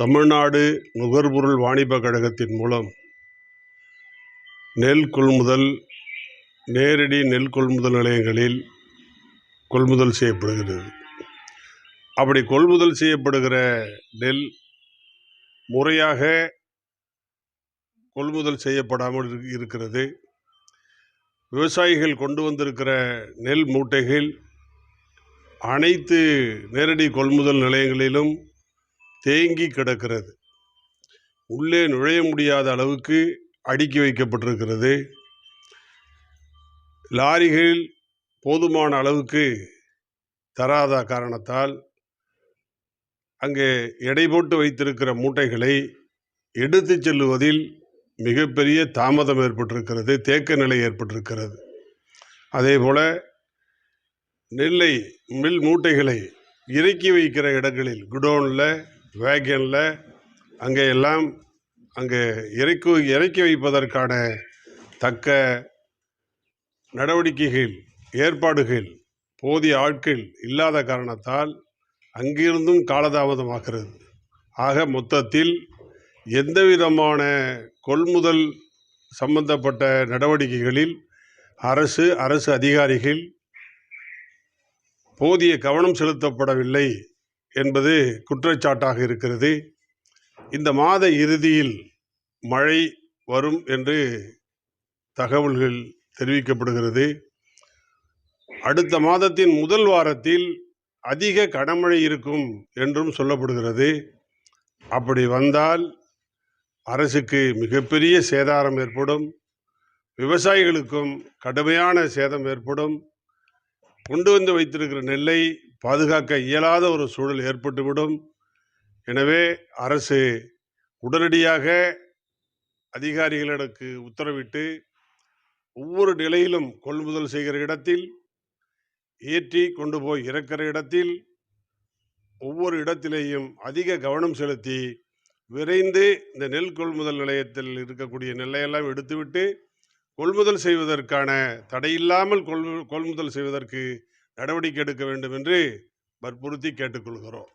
தமிழ்நாடு நுகர்பொருள் வாணிபக் கழகத்தின் மூலம் நெல் கொள்முதல் நேரடி நெல் கொள்முதல் நிலையங்களில் கொள்முதல் செய்யப்படுகிறது. அப்படி கொள்முதல் செய்யப்படுகிற நெல் முறையாக கொள்முதல் செய்யப்படாமல் இரு- இருக்கிறது. விவசாயிகள் கொண்டு வந்திருக்கிற நெல் மூட்டைகள் அனைத்து நேரடி கொள்முதல் நிலையங்களிலும் தேங்கி கிடக்கிறது. உள்ளே நுழைய முடியாத அளவுக்கு அடுக்கி வைக்கப்பட்டிருக்கிறது. லாரிகள் போதுமான அளவுக்கு தராத காரணத்தால் அங்கே எடை போட்டு வைத்திருக்கிற மூட்டைகளை எடுத்துச் செல்லுவதில் மிகப்பெரிய தாமதம் ஏற்பட்டிருக்கிறது தேக்க நிலை ஏற்பட்டிருக்கிறது. அதேபோல நெல்லை மில் மூட்டைகளை இறக்கி வைக்கிற இடங்களில் குடோனில் வேகனில் அங்கே எல்லாம் அங்கே இறக்கு இறக்கி வைப்பதற்கான தக்க நடவடிக்கைகள் ஏற்பாடுகள் போதிய ஆட்கள் இல்லாத காரணத்தால் அங்கிருந்தும் காலதாமதமாகிறது. ஆக மொத்தத்தில் எந்த விதமான கொள்முதல் சம்பந்தப்பட்ட நடவடிக்கைகளில் அரசு அரசு அதிகாரிகள் போதிய கவனம் செலுத்தப்படவில்லை என்பது குற்றச்சாட்டாக இருக்கிறது. இந்த மாத இறுதியில் மழை வரும் என்று தகவல்கள் தெரிவிக்கப்படுகிறது. அடுத்த மாதத்தின் முதல் வாரத்தில் அதிக கனமழை இருக்கும் என்றும் சொல்லப்படுகிறது. அப்படி வந்தால் அரசுக்கு மிகப்பெரிய சேதாரம் ஏற்படும். விவசாயிகளுக்கும் கடுமையான சேதம் ஏற்படும். கொண்டு வந்து வைத்திருக்கிற நெல்லை பாதுகாக்க இயலாத ஒரு சூழல் ஏற்பட்டுவிடும். எனவே அரசு உடனடியாக அதிகாரிகளுக்கு உத்தரவிட்டு ஒவ்வொரு நிலையிலும் கொள்முதல் செய்கிற இடத்தில் ஏற்றி கொண்டு போய் இறக்கிற இடத்தில் ஒவ்வொரு இடத்திலேயும் அதிக கவனம் செலுத்தி விரைந்து இந்த நெல் கொள்முதல் நிலையத்தில் இருக்கக்கூடிய நெல்லையெல்லாம் எடுத்துவிட்டு கொள்முதல் செய்வதற்கான தடையில்லாமல் கொள் கொள்முதல் செய்வதற்கு நடவடிக்கை எடுக்க வேண்டும் என்று வற்புறுத்தி கேட்டுக்கொள்கிறோம்.